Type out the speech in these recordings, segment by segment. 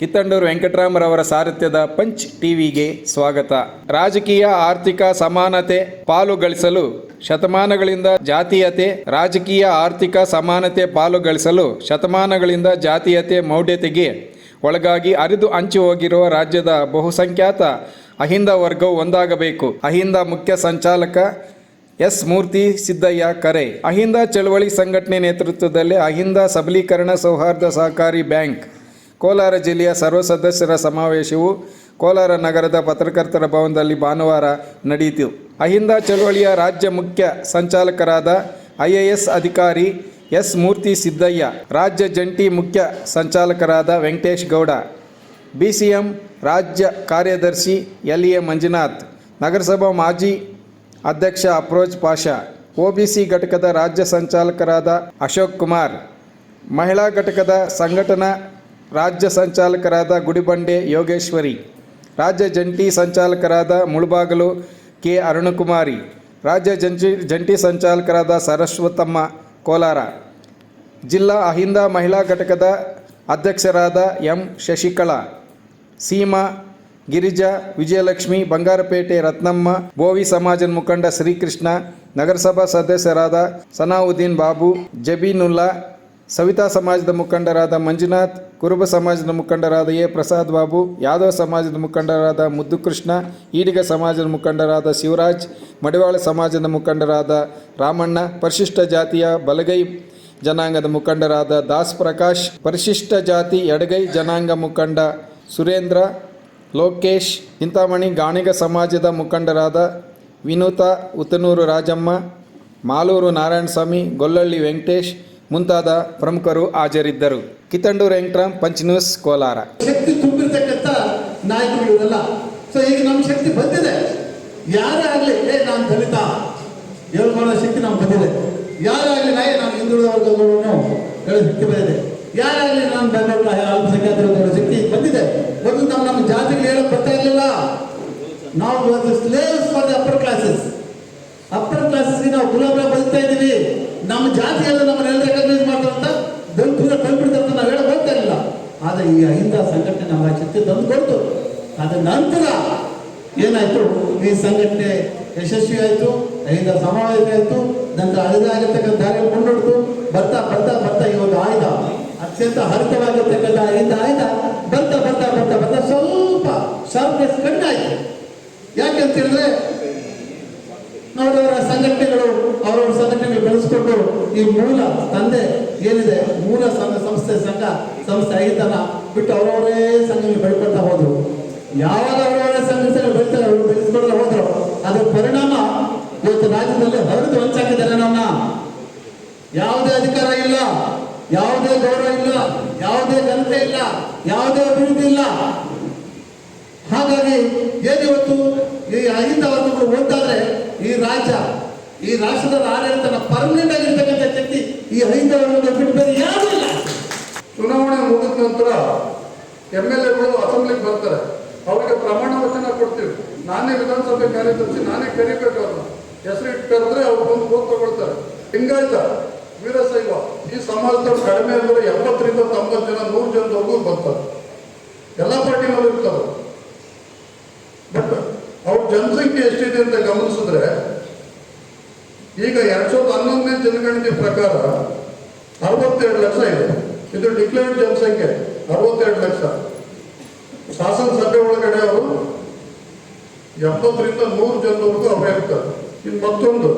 Kittandur ವೆಂಕಟರಾಮರವರ ಸಾರಥ್ಯದ punch ಟಿವಿಗೆ ಸ್ವಾಗತ. ರಾಜಕೀಯ, ಆರ್ಥಿಕ ಸಮಾನತೆ ಪಾಲು ಗಳಿಸಲು ಶತಮಾನಗಳಿಂದ ಜಾತೀಯತೆ, ರಾಜಕೀಯ, ಆರ್ಥಿಕ ಸಮಾನತೆ ಪಾಲು ಗಳಿಸಲು ಶತಮಾನಗಳಿಂದ ಜಾತೀಯತೆ ಮೌಢ್ಯತೆಗೆ ಒಳಗಾಗಿ ಅರಿದು ಹಂಚಿ ಹೋಗಿರುವ ರಾಜ್ಯದ ಬಹುಸಂಖ್ಯಾತ ಅಹಿಂದ ವರ್ಗವು ಒಂದಾಗಬೇಕು. ಅಹಿಂದ ಮುಖ್ಯ ಸಂಚಾಲಕ ಎಸ್. ಮೂರ್ತಿ ಸಿದ್ದಯ್ಯ ಕರೆ. ಅಹಿಂದ ಚಳವಳಿ ಸಂಘಟನೆ ನೇತೃತ್ವದಲ್ಲಿ ಅಹಿಂದ ಸಬಲೀಕರಣ ಸೌಹಾರ್ದ ಸಹಕಾರಿ ಬ್ಯಾಂಕ್ ಕೋಲಾರ ಜಿಲ್ಲೆಯ ಸರ್ವ ಸದಸ್ಯರ ಸಮಾವೇಶವು ಕೋಲಾರ ನಗರದ ಪತ್ರಕರ್ತರ ಭವನದಲ್ಲಿ ಭಾನುವಾರ ನಡೆಯಿತು. ಅಹಿಂದ ಚಳವಳಿಯ ರಾಜ್ಯ ಮುಖ್ಯ ಸಂಚಾಲಕರಾದ ಐ ಎ ಎಸ್ ಅಧಿಕಾರಿ ಎಸ್ ಮೂರ್ತಿ ಸಿದ್ದಯ್ಯ, ರಾಜ್ಯ ಜಂಟಿ ಮುಖ್ಯ ಸಂಚಾಲಕರಾದ Venkatesh Gowda, B C M ರಾಜ್ಯ ಕಾರ್ಯದರ್ಶಿ ಎಲ್ ಎ ಮಂಜುನಾಥ್, ನಗರಸಭಾ ಮಾಜಿ ಅಧ್ಯಕ್ಷ ಅಪ್ರೋಜ್ ಪಾಷಾ ಒಬಿಸಿ ಘಟಕದ ರಾಜ್ಯ ಸಂಚಾಲಕರಾದ ಅಶೋಕ್ ಕುಮಾರ್, ಮಹಿಳಾ ಘಟಕದ ಸಂಘಟನಾ ರಾಜ್ಯ ಸಂಚಾಲಕರಾದ ಗುಡಿಬಂಡೆ ಯೋಗೇಶ್ವರಿ, ರಾಜ್ಯ ಜಂಟಿ ಸಂಚಾಲಕರಾದ ಮುಳುಬಾಗಲು ಕೆ. ಅರುಣಕುಮಾರಿ, ರಾಜ್ಯ ಜಂಟಿ ಜಂಟಿ ಸಂಚಾಲಕರಾದ ಸರಸ್ವತಮ್ಮ ಕೋಲಾರ, ಜಿಲ್ಲಾ ಅಹಿಂದ ಮಹಿಳಾ ಘಟಕದ ಅಧ್ಯಕ್ಷರಾದ ಎಂ. ಶಶಿಕಲಾ, ಸೀಮಾ, ಗಿರಿಜಾ, ವಿಜಯಲಕ್ಷ್ಮಿ, ಬಂಗಾರಪೇಟೆ, ರತ್ನಮ್ಮ, ಬೋವಿ ಸಮಾಜದ ಮುಖಂಡ ಶ್ರೀಕೃಷ್ಣ, ನಗರಸಭಾ ಸದಸ್ಯರಾದ ಸನಾವುದ್ದೀನ್ ಬಾಬು, ಜಬೀನುಲ್ಲಾ, ಸವಿತಾ ಸಮಾಜದ ಮುಖಂಡರಾದ ಮಂಜುನಾಥ್ ಕುರುಬ ಸಮಾಜದ ಮುಖಂಡರಾದ ಎ ಪ್ರಸಾದ್ ಬಾಬು, ಯಾದವ ಸಮಾಜದ ಮುಖಂಡರಾದ ಮುದ್ದುಕೃಷ್ಣ, ಈಡಿಗ ಸಮಾಜದ ಮುಖಂಡರಾದ ಶಿವರಾಜ್, ಮಡಿವಾಳ ಸಮಾಜದ ಮುಖಂಡರಾದ ರಾಮಣ್ಣ, ಪರಿಶಿಷ್ಟ ಜಾತಿಯ ಬಲಗೈ ಜನಾಂಗದ ಮುಖಂಡರಾದ ದಾಸ್ ಪ್ರಕಾಶ್, ಪರಿಶಿಷ್ಟ ಜಾತಿ ಎಡಗೈ ಜನಾಂಗ ಮುಖಂಡ ಸುರೇಂದ್ರ, ಲೋಕೇಶ್ ಚಿಂತಾಮಣಿ ಗಾಣಿಗ ಸಮಾಜದ ಮುಖಂಡರಾದ ವಿನೂತ ಉತ್ತನೂರು ರಾಜಮ್ಮ, ಮಾಲೂರು ನಾರಾಯಣಸ್ವಾಮಿ, ಗೊಲ್ಲಳ್ಳಿ ವೆಂಕಟೇಶ್ ಮುಂತಾದ ಪ್ರಮುಖರು ಹಾಜರಿದ್ದರು. Kittandur Venkataram punch news, Kolar. ಶಕ್ತಿ ತುಂಬಿರ್ತಕ್ಕಂಥ ನಾಯಕರು ಇವರೆಲ್ಲ. ಸೊ ಈಗ ನಮ್ಮ ಶಕ್ತಿ ಬಂದಿದೆ. ಯಾರೇ ಆಗಲಿ, ಏ, ನಾನು ದಲಿತ. ಹೇಳ್ಕೊಳ್ಳೋ ಶಕ್ತಿ ನಮ್ಗೆ ಬಂದಿದೆ. ಯಾರೇ ಆಗಲಿ, ನಾಯಿ, ನಾನು ಹಿಂದುಳಿದ ವರ್ಗಗಳನ್ನು ಹೇಳೋ ಶಕ್ತಿ ಬಂದಿದೆ. ಆಗಲಿ, ನಾನು ಬೆಂಗಳೂರು ಅಲ್ಪಸಂಖ್ಯಾತರ ಶಕ್ತಿ ಬಂದಿದೆ. ಒಂದು ನಮ್ಮ ನಮ್ಮ ಜಾತಿಗಳು ಹೇಳಕ್ ಬರ್ತಾ ಇರಲಿಲ್ಲ. ನಾವು slaves for the upper classes upper ಕ್ಲಾಸಸ್ಗೆ ನಾವು ಗುಲಾಬ್ ಬದುಕ್ತಾ ಇದ್ದೀವಿ. ನಮ್ಮ ಜಾತಿಯಲ್ಲ ನಮ್ಮನ್ನೆಲ್ಲ ರೆಕಗ್ನೈಸ್ ಮಾಡ್ತಾರಂತ ಅಂತ ಅಂತ ನಾವು ಹೇಳಕ್ ಹೋಗ್ತಾ ಇಲ್ಲ ಆದರೆ ಈ ಅಹಿಂದ ಸಂಘಟನೆ ನಮ್ಮ ಶಕ್ತಿ ತಂದು ಕೊಡ್ತು. ಅದ ನಂತರ ಏನಾಯ್ತು? ಈ ಸಂಘಟನೆ ಯಶಸ್ವಿ ಆಯಿತು ಅಹಿಂದ ಸಮಾವೇಶ ಆಯಿತು, ನಂತರ ಅಳಿದಾಗಿರ್ತಕ್ಕಂಥ ದಾರಿಯಲ್ಲಿ ಕೊಂಡೊಡ್ತು ಬರ್ತಾ ಬರ್ತಾ ಬರ್ತಾ ಒಂದು ಆಯುಧ ಅತ್ಯಂತ ಹರಿತವಾಗಿರ್ತಕ್ಕಂಥ ಅಹಿಂದ ಆಯ್ದ ಬರ್ತಾ ಬರ್ತಾ ಬರ್ತಾ ಬರ್ತಾ ಸ್ವಲ್ಪ ಶಾರ್ಪ್ನೆಸ್ ಕಣ್ಣಾಯ್ತು ಯಾಕೆಂತ ಹೇಳಿದ್ರೆ ಅವರವರ ಸಂಘಟನೆಗಳು ಅವರವರ ಸಂಘಟನೆಗಳು ಬೆಳೆಸ್ಕೊಂಡು ಈ ಮೂಲ ತಂದೆ ಏನಿದೆ? ಮೂಲ ಸಂಘ, ಸಂಸ್ಥೆ ಸಂಘ, ಸಂಸ್ಥೆ ಐತನ ಬಿಟ್ಟು ಅವರವರೇ ಸಂಘಗಳು ಬೆಳ್ಕೊಳ್ತಾ ಹೋದ್ರು. ಯಾವಾಗ ಅವರವರೇ ಸಂಘ ಬೆಳಿತಾರೆ ಅವರು ಬೆಳೆಸ್ಕೊಳ್ತಾ ಹೋದ್ರು. ಅದರ ಪರಿಣಾಮ ಇವತ್ತು ರಾಜ್ಯದಲ್ಲಿ ಹರಿದು ಹಂಚಾಕಿದ್ದಾರೆ ನಮ್ಮ ಯಾವುದೇ ಅಧಿಕಾರ ಇಲ್ಲ, ಯಾವುದೇ ಗೌರವ ಇಲ್ಲ, ಯಾವುದೇ ಘನತೆ ಇಲ್ಲ, ಯಾವುದೇ ಅಭಿವೃದ್ಧಿ ಇಲ್ಲ. ಹಾಗಾಗಿ ಏನಿವತ್ತು ಈ ಅಹಿಂದ ವರ್ಗಗಳು ಈ ರಾಜ್ಯ ಈ ರಾಷ್ಟ್ರದ ಆಡಳಿತನ ಪರ್ಮನೆಂಟ್ ಆಗಿರ್ತಕ್ಕಂಥ ಶಕ್ತಿ ಈ ವರ್ಗಗಳು ಬಿಟ್ಟು ಬೇರೆ ಯಾವುದೂ ಇಲ್ಲ. ಚುನಾವಣೆ ಮುಗಿದ ನಂತರ ಎಂ ಎಲ್ ಎಗಳು ಅಸೆಂಬ್ಲಿಗೆ ಬರ್ತಾರೆ. ಅವರಿಗೆ ಪ್ರಮಾಣ ವಚನ ಕೊಡ್ತೀವಿ. ನಾನೇ ವಿಧಾನಸಭೆ ಕಾರ್ಯದರ್ಶಿ, ನಾನೇ ಕರಿಬೇಕು ಅವ್ರನ್ನ. ಹೆಸರು ಇಟ್ಟು ಕರೆದ್ರೆ ಅವ್ರು ಬಂದು ಓದ್ ತಗೊಳ್ತಾರೆ. ಹಿಂಗಾಯ್ತ, ವೀರಶೈವ, ಈ ಸಮಾಜದವ್ರು ಕಡಿಮೆ ಅಂದ್ರೆ ಎಪ್ಪತ್ತರಿಂದ ತೊಂಬತ್ತು ಜನ, ನೂರು ಜನದವರೆಗೂ ಬರ್ತಾರೆ. ಎಲ್ಲ ಪಾರ್ಟಿನವರು ಇರ್ತಾರೆ. ಬಟ್ ಅವ್ರ ಜನಸಂಖ್ಯೆ ಎಷ್ಟಿದೆ ಅಂತ ಗಮನಿಸಿದ್ರೆ ಈಗ ಎರಡ್ ಸಾವಿರದ ಹನ್ನೊಂದನೇ ಜನಗಣತಿ ಪ್ರಕಾರ ಅರವತ್ತೆರಡು ಲಕ್ಷ ಇದೆ. ಇದು ಡಿಕ್ಲೇರ್ಡ್ ಜನಸಂಖ್ಯೆ, ಅರವತ್ತೆರಡು ಲಕ್ಷ. ಶಾಸನ ಸಭೆ ಒಳಗಡೆ ಅವರು ಎಪ್ಪತ್ತರಿಂದ ನೂರು ಜನದವರೆಗೂ ಅವರೇ ಇರ್ತಾರೆ ಇನ್ನು ಮತ್ತೊಂದು,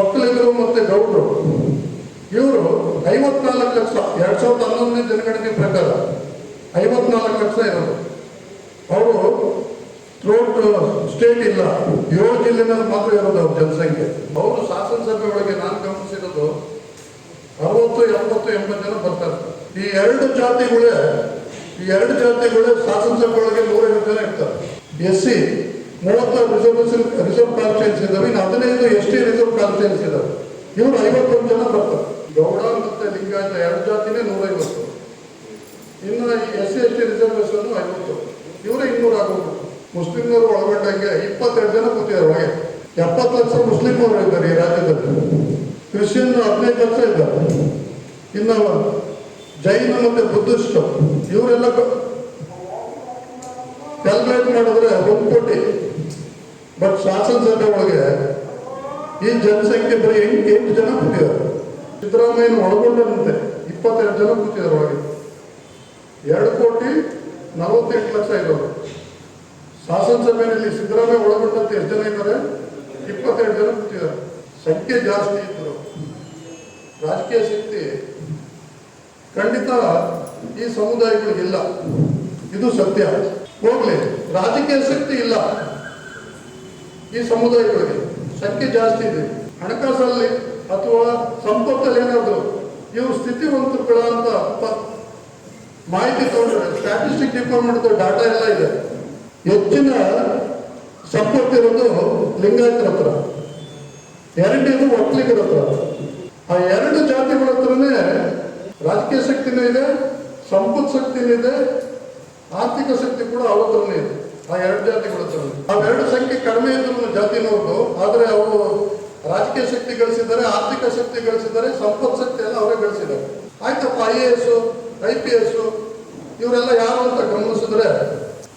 ಒಕ್ಕಲಿಗರು ಮತ್ತು ಗೌಡರು. ಇವರು ಐವತ್ನಾಲ್ಕು ಲಕ್ಷ, ಎರಡ್ ಸಾವಿರದ ಹನ್ನೊಂದನೇ ಜನಗಣತಿ ಪ್ರಕಾರ ಐವತ್ನಾಲ್ಕು ಲಕ್ಷ ಇರೋದು. ಅವರು ಥ್ರೋಟ್ ಸ್ಟೇಟ್ ಇಲ್ಲ. ಏಳು ಜಿಲ್ಲೆನಲ್ಲಿ ಮಾತ್ರ ಇರೋದು ಅವ್ರ ಜನಸಂಖ್ಯೆ. ಅವರು ಶಾಸನಸಭೆ ಒಳಗೆ ನಾನು ಗಮನಿಸಿರೋದು ಅರವತ್ತು, ಎಪ್ಪತ್ತು, ಎಂಬತ್ತು ಜನ ಬರ್ತಾರೆ. ಈ ಎರಡು ಜಾತಿಗಳೇ, ಈ ಎರಡು ಜಾತಿಗಳೇ ಶಾಸನಸಭೆ ಒಳಗೆ ನೂರೈವತ್ತು ಜನ ಇರ್ತಾರೆ. ಎಸ್ ಸಿ ಮೂವತ್ತು ರಿಸರ್ವೇಷನ್ ರಿಸರ್ವ್ ಕಾನ್ಸ್ಟಿಟ್ಯೂನ್ಸ್ ಇದ್ದಾವೆ ಇನ್ನು ಹದಿನೈದು ಎಸ್ ಟಿ ರಿಸರ್ವ್ ಕಾನ್ಸ್ಟಿಟ್ಯೂನ್ಸ್ ಇದಾವೆ. ಇವರು ಐವತ್ತೊಂದು ಜನ ಬರ್ತಾರೆ. ಗೌಡ ಮತ್ತು ಲಿಂಗಾಯತ ಎರಡು ಜಾತಿನೇ ನೂರೈವತ್ತು. ಇನ್ನು ಈ S C S T reservation ಐವತ್ತು. ಇವರೇ ಇನ್ನೂರ ಆಗೋದು ಮುಸ್ಲಿಮ್ನವರು ಒಳಗೊಂಡಂಗೆ ಇಪ್ಪತ್ತೆರಡು ಜನ ಕೂತಿದ್ದಾರೆ ಒಳಗೆ. ಎಪ್ಪತ್ತು ಲಕ್ಷ ಮುಸ್ಲಿಮರು ಇದ್ದಾರೆ ಈ ರಾಜ್ಯದಲ್ಲಿ. ಕ್ರಿಶ್ಚಿಯನ್ ಹದಿನೈದು ಲಕ್ಷ ಇದ್ದಾರೆ. ಇನ್ನು ಜೈನ ಮತ್ತೆ ಬುದ್ಧಿಸ್ಟ್ ಇವರೆಲ್ಲ ಕ್ಯಾಲ್ಕುಲೇಟ್ ಮಾಡಿದ್ರೆ ಒಂದು ಕೋಟಿ ಬಟ್ ಶಾಸನಸಭೆ ಒಳಗೆ ಈ ಜನಸಂಖ್ಯೆ ಬರೀ ಎಂಟು ಎಂಟು ಜನ ಕೂತಿದ್ದಾರೆ. ಸಿದ್ದರಾಮಯ್ಯನ ಒಳಗೊಂಡಂತೆ ಇಪ್ಪತ್ತೆರಡು ಜನ ಕೂತಿದ್ದಾರೆ ಒಳಗೆ. ಎರಡು ಕೋಟಿ ನಲವತ್ತೆಂಟು ಲಕ್ಷ ಇರೋರು. ಶಾಸನಸಭೆಯಲ್ಲಿ ಸಿದ್ದರಾಮಯ್ಯ ಒಳಗೊಂಡಂತೆ ಎಷ್ಟು ಜನ ಇದ್ದಾರೆ? ಇಪ್ಪತ್ತೆರಡು ಜನ ಕೂತಿದ್ದಾರೆ. ಸಂಖ್ಯೆ ಜಾಸ್ತಿ ಇದ್ದರು. ರಾಜಕೀಯ ಶಕ್ತಿ ಖಂಡಿತ ಈ ಸಮುದಾಯಗಳಿಗಿಲ್ಲ ಇದು ಸತ್ಯ. ಹೋಗ್ಲಿ, ರಾಜಕೀಯ ಶಕ್ತಿ ಇಲ್ಲ ಈ ಸಮುದಾಯಗಳಿಗೆ. ಸಂಖ್ಯೆ ಜಾಸ್ತಿ ಇದೆ. ಹಣಕಾಸಲ್ಲಿ ಅಥವಾ ಸಂಪತ್ತಲ್ಲಿ ಏನಾದ್ರು ಇವರು ಸ್ಥಿತಿವಂತರುಗಳ ಅಂತ ಮಾಹಿತಿ ತಗೊಂಡ್ರೆ ಸ್ಟ್ಯಾಟಿಸ್ಟಿಕ್ ಡಿಪಾರ್ಟ್ಮೆಂಟ್ ಡಾಟಾ ಎಲ್ಲ ಇದೆ. ಹೆಚ್ಚಿನ ಸಂಪತ್ತಿರೋದು ಲಿಂಗಾಯತರ ಹತ್ರ. ಎರಡನೇದು ಒಕ್ಕಲಿಗರ ಹತ್ರ. ಆ ಎರಡು ಜಾತಿಗಳ ಹತ್ರನೇ ರಾಜಕೀಯ ಶಕ್ತಿನೂ ಇದೆ ಸಂಪತ್ ಶಕ್ತಿನೂ ಇದೆ, ಆರ್ಥಿಕ ಶಕ್ತಿ ಕೂಡ ಅವ್ರ ಇದೆ, ಆ ಎರಡು ಜಾತಿಗಳ ಹತ್ರ ಅವೆರಡು ಸಂಖ್ಯೆ ಕಡಿಮೆ ಇದ್ರು ಜಾತಿನವ್ರದ್ದು ಆದರೆ ಅವರು ರಾಜಕೀಯ ಶಕ್ತಿ ಗಳಿಸಿದ್ದಾರೆ, ಆರ್ಥಿಕ ಶಕ್ತಿ ಗಳಿಸಿದ್ದಾರೆ ಸಂಪತ್ ಶಕ್ತಿ ಎಲ್ಲ ಅವರೇ ಗಳಿಸಿದ್ದಾರೆ. ಆಯ್ತಪ್ಪ, I A S, I P S, ಇವರೆಲ್ಲ ಯಾರು ಅಂತ ಗಮನಿಸಿದ್ರೆ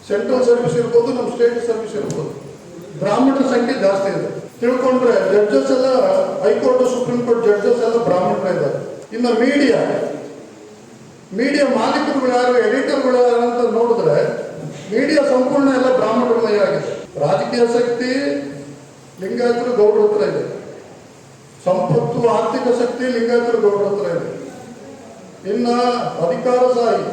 ಸೆಂಟ್ರಲ್ ಸರ್ವಿಸ್ ಇರ್ಬೋದು, ನಮ್ಮ ಸ್ಟೇಟ್ ಸರ್ವಿಸ್ ಇರ್ಬೋದು. ಬ್ರಾಹ್ಮಣರ ಸಂಖ್ಯೆ ಜಾಸ್ತಿ ಇದೆ. ತಿಳ್ಕೊಂಡ್ರೆ ಜಡ್ಜಸ್ ಎಲ್ಲ ಹೈಕೋರ್ಟ್ ಸುಪ್ರೀಂ ಕೋರ್ಟ್ ಜಡ್ಜಸ್ ಎಲ್ಲ ಬ್ರಾಹ್ಮಣರ ಇದ್ದಾರೆ. ಇನ್ನು ಮೀಡಿಯಾ ಮೀಡಿಯಾ ಮಾಲೀಕರುಗಳು ಯಾರು ಎಡಿಟರ್ಗಳು ಯಾರು ಅಂತ ನೋಡಿದ್ರೆ ಮೀಡಿಯಾ ಸಂಪೂರ್ಣ ಎಲ್ಲ ಬ್ರಾಹ್ಮಣರಮಯವಾಗಿದೆ ರಾಜಕೀಯ ಶಕ್ತಿ, ಲಿಂಗಾಯತರು ಗೌಡ್ರ ಹತ್ರ ಇದೆ. ಸಂಪತ್ತು, ಆರ್ಥಿಕ ಶಕ್ತಿ, ಲಿಂಗಾಯತರು ಗೌಡ್ರ ಹತ್ರ ಇದೆ. ಇನ್ನ ಅಧಿಕಾರಶಾಹಿ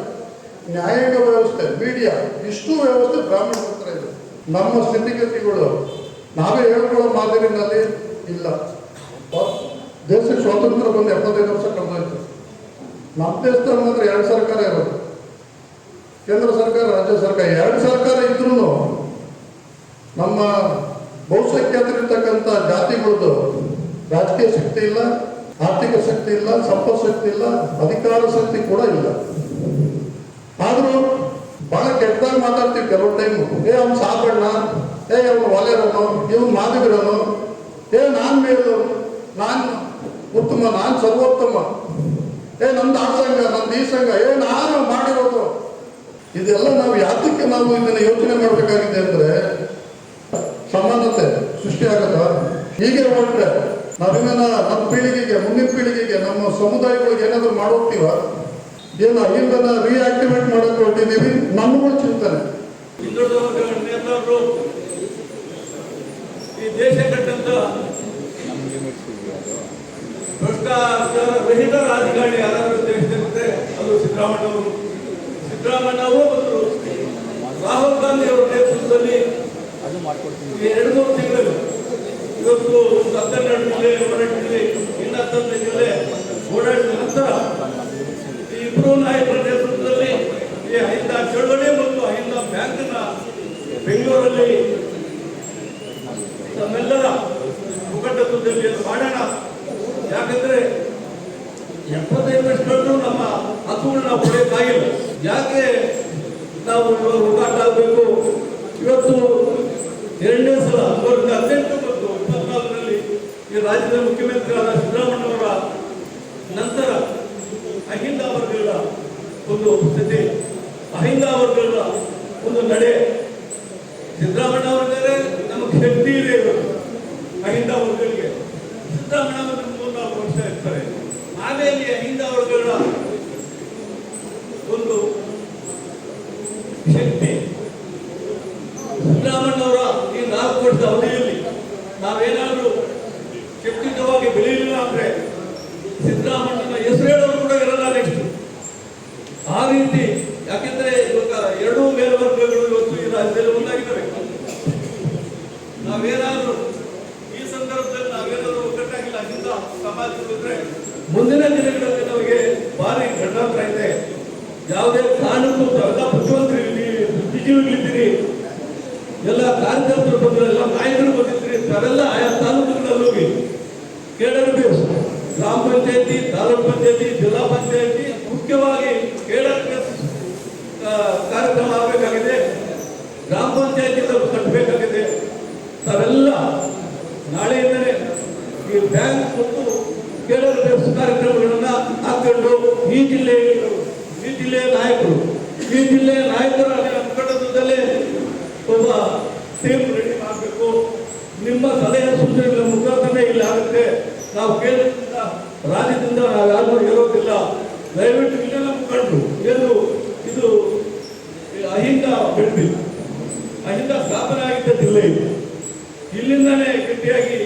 ನ್ಯಾಯಾಂಗ ವ್ಯವಸ್ಥೆ ಮೀಡಿಯಾ, ಇಷ್ಟು ವ್ಯವಸ್ಥೆ ಬ್ರಾಹ್ಮಣ ಹತ್ರ ಇದೆ. ನಮ್ಮ ಸ್ಥಿತಿಗತಿಗಳು ನಾವೇ ಹೇಳ್ಕೊಳ್ಳೋ ಮಾದರಿನಲ್ಲಿ ಇಲ್ಲ. ದೇಶಕ್ಕೆ ಸ್ವಾತಂತ್ರ್ಯ ಬಂದು ಎಪ್ಪತ್ತೈದು ವರ್ಷ ಕಳೆದೋಯ್ತು. ನಮ್ಮ ದೇಶದಲ್ಲಿ ಮಾತ್ರ ಎರಡು ಸರ್ಕಾರ ಇರೋದು. ಕೇಂದ್ರ ಸರ್ಕಾರ, ರಾಜ್ಯ ಸರ್ಕಾರ, ಎರಡು ಸರ್ಕಾರ ಇದ್ರೂ ನಮ್ಮ ಬಹುಸಂಖ್ಯಾತರಿರ್ತಕ್ಕಂಥ ಜಾತಿಗಳದ್ದು ರಾಜಕೀಯ ಶಕ್ತಿ ಇಲ್ಲ, ಆರ್ಥಿಕ ಶಕ್ತಿ ಇಲ್ಲ ಸಂಪತ್ ಶಕ್ತಿ ಇಲ್ಲ, ಅಧಿಕಾರ ಶಕ್ತಿ ಕೂಡ ಇಲ್ಲ. ಬಹಳ ಕೆಟ್ಟದಾಗ ಮಾತಾಡ್ತೀವಿ ಕೆಲವು ಟೈಮು ಏ, ಅವ್ನು ಸಾಕಣ್ಣ. ಏ, ಅವ್ನು ಒಲೆರನು. ಇವನು ಮಾದಿಗರನು. ಏ, ನಾನ್ ಮೇಲು. ನಾನ್ ಉತ್ತಮ, ನಾನ್ ಸರ್ವೋತ್ತಮ. ಏ, ನಂದು ಆ ಸಂಘ, ನಂದು ಈ ಸಂಘ. ಏ, ನಾನು ಮಾಡಿರೋದು. ಇದೆಲ್ಲ ನಾವು ಯಾತಕ್ಕೆ ನಾವು ಇದನ್ನ ಯೋಚನೆ ಮಾಡಬೇಕಾಗಿದೆ ಅಂದ್ರೆ, ಸಮಾನತೆ ಸೃಷ್ಟಿಯಾಗತ್ತ ಹೀಗೆ ಹೊರಟ್ರೆ ನಾವಿನ್ನ ನಮ್ಮ ಪೀಳಿಗೆಗೆ, ಮುಂದಿನ ಪೀಳಿಗೆಗೆ, ನಮ್ಮ ಸಮುದಾಯಗಳಿಗೆ ಏನಾದರೂ ಮಾಡೋಗ್ತೀವ ಏನು ಅಲ್ಲಿಂದ ರಿಯಾಕ್ಟಿವೇಟ್ ಮಾಡಕ್ ಹೊರಟಿದ್ದೀವಿ. ನಮ್ಮಗಳ ಚಿಂತನೆ. ಈ ದೇಶ ಕಟ್ಟಂತ ಭ್ರಷ್ಟಾಚಾರ ರಹಿತ ರಾಜಕಾರಣಿ ಯಾರಾದ್ರೂ ದೇಶದಂತೆ ಅದು ಸಿದ್ದರಾಮಯ್ಯವರು ಸಿದ್ದರಾಮಯ್ಯ ಅವರು ಮತ್ತು ರಾಹುಲ್ ಗಾಂಧಿ ಅವರ ನೇತೃತ್ವದಲ್ಲಿ ಎರಡು ಮೂರು ತಿಂಗಳು ಇವತ್ತು ಒಂದು ಹತ್ತೆರಡು ಜಿಲ್ಲೆ ಹನ್ನೆರಡು ಇನ್ನು ಹತ್ತೊಂದು ಜಿಲ್ಲೆ ಓಡಾಡಿದ ನಂತರ ಈ ಇಬ್ಬರು ನಾಯಕರ ನೇತೃತ್ವದಲ್ಲಿ ಈ ಅಹಿಂದ ಚಳವಳಿ ಮತ್ತು ಅಹಿಂದ ಬ್ಯಾಂಕ್ನ ಬೆಂಗಳೂರಲ್ಲಿ ನಮ್ಮೆಲ್ಲರ ಮುಖಂಡತ್ವದಲ್ಲಿ ಮಾಡೋಣ. ಯಾಕಂದ್ರೆ ಎಪ್ಪತ್ತೈದು ವರ್ಷಗಳು ನಮ್ಮ ಹಕ್ಕುಗಳನ್ನ ಪಡೆಯಕ್ಕಾಗಿಲ್ಲ. ಯಾಕೆ ನಾವು ಹೋರಾಟ ಆಗಬೇಕು? ಇವತ್ತು ಎರಡನೇ ಸಲ, ಹದಿನೆಂಟು ಮತ್ತು ಇಪ್ಪತ್ನಾಲ್ಕರಲ್ಲಿ ಈ ರಾಜ್ಯದ ಮುಖ್ಯಮಂತ್ರಿಯಾದ ಸಿದ್ದರಾಮಯ್ಯವರ ನಂತರ ಅಹಿಂದ ವರ್ಗಗಳ ಒಂದು ಸ್ಥಿತಿ. ಅಹಿಂದ ವರ್ಗದ ಒಂದು ನಡೆ. ಸಿದ್ದರಾಮಣ್ಣ ಅವರಿದ್ದಾರೆ ನಮಗೆ ಶಕ್ತಿ ಇದೆ ಅಹಿಂದ ವರ್ಗಗಳಿಗೆ ಸಿದ್ದರಾಮಣ್ಣ ಅವರು ಮೂರು ನಾಲ್ಕು ವರ್ಷ ಇರ್ತಾರೆ. ಆಮೇಲೆ ಅಹಿಂದ ವರ್ಗಗಳ ಒಂದು ಶಕ್ತಿ ಸಿದ್ದರಾಮಯ್ಯನವರ ಈ ನಾಲ್ಕು ವರ್ಷದ ಅವಧಿಯಲ್ಲಿ ನಾವೇನಾದರೂ ಶಕ್ತಿಯುತವಾಗಿ ಬೆಳೆಯಲಿಲ್ಲ ಅಂದ್ರೆ ಸಿದ್ದರಾಮಯ್ಯನ ಹೆಸರು ಹೇಳೋರು ಕೂಡ ಇರಲ್ಲ ನೆಕ್ಸ್ಟ್ ಆ ರೀತಿ ಯಾಕೆಂದ್ರೆ ಇವಾಗ ಎರಡೂ ಮೇಲ್ವರ್ಗಗಳು ಇವತ್ತು ಈ ರಾಜ್ಯದಲ್ಲಿ ಒಂದಾಗಿದ್ದಾವೆ. ನಾವೇನಾದ್ರೂ ಈ ಸಂದರ್ಭದಲ್ಲಿ ನಾವೇನಾದ್ರೂ ಒಗ್ಗಟ್ಟಾಗಿಲ್ಲ, ಹಿಂದ ಸಮಾಜಿಸಿದ್ರೆ ಮುಂದಿನ ದಿನಗಳಲ್ಲಿ ನಮಗೆ ಭಾರಿ ಗಂಡಾಂತರ ಇದೆ. ಯಾವುದೇ ಕಾನೂನು ಎಲ್ಲ ಮುಖ್ಯಮಂತ್ರಿ ಬಿಜೆಪಿಗಳಿದ್ದೀರಿ ಎಲ್ಲ ಕಾರ್ಯಕರ್ತರು ಬಂದ್ರು ಎಲ್ಲ ನಾಯಕರು ಬಂದಿದ್ರಿ ತಾವೆಲ್ಲ ಆಯಾ ತಾಲೂಕುಗಳಲ್ಲಿ ಹೋಗಿ ಕೇಳಬೇಕು ಗ್ರಾಮ ಪಂಚಾಯತಿ, ತಾಲೂಕ್ ಪಂಚಾಯತಿ ಕಾರ್ಯಕ್ರಮ ಆಗಬೇಕಾಗಿದೆ ಗ್ರಾಮ ಪಂಚಾಯತಿ ಕಟ್ಟಬೇಕಾಗಿದೆ. ತಾವೆಲ್ಲ ನಾಳೆಯಿಂದಲೇ ಈ ಬ್ಯಾಂಕ್ ಮತ್ತು ಕೇರಳ ಕಾರ್ಯಕ್ರಮಗಳನ್ನ ಹಾಕೊಂಡು ಈ ಜಿಲ್ಲೆಯವರು ಈ ಜಿಲ್ಲೆಯ ನಾಯಕರು, ಈ ಜಿಲ್ಲೆಯ ನಾಯಕರ ಮುಖಂಡತ್ವದಲ್ಲೇ ಒಬ್ಬ ಟೀಮ್ ರೆಡಿ ಮಾಡಬೇಕು. ನಿಮ್ಮ ಸಲಹೆ ಸೂಚನೆಗಳ ಮುಖಾಂತರನೇ ಇಲ್ಲಿ ಆಗುತ್ತೆ. ನಾವು ಕೇಂದ್ರದಿಂದ ರಾಜ್ಯದಿಂದ ನಾವು ಯಾರು ಇರೋದಿಲ್ಲ ದಯವಿಟ್ಟು ಇಲ್ಲೆಲ್ಲ ಮುಖಂಡರು, ಏನು ಅಹಿಂದ ಅಲ್ಲಿಂದ ಸ್ಥಾಪನೆ ಆಗಿದ್ದ ಜಿಲ್ಲೆ. ಇಲ್ಲಿಂದಲೇ ಗಟ್ಟಿಯಾಗಿ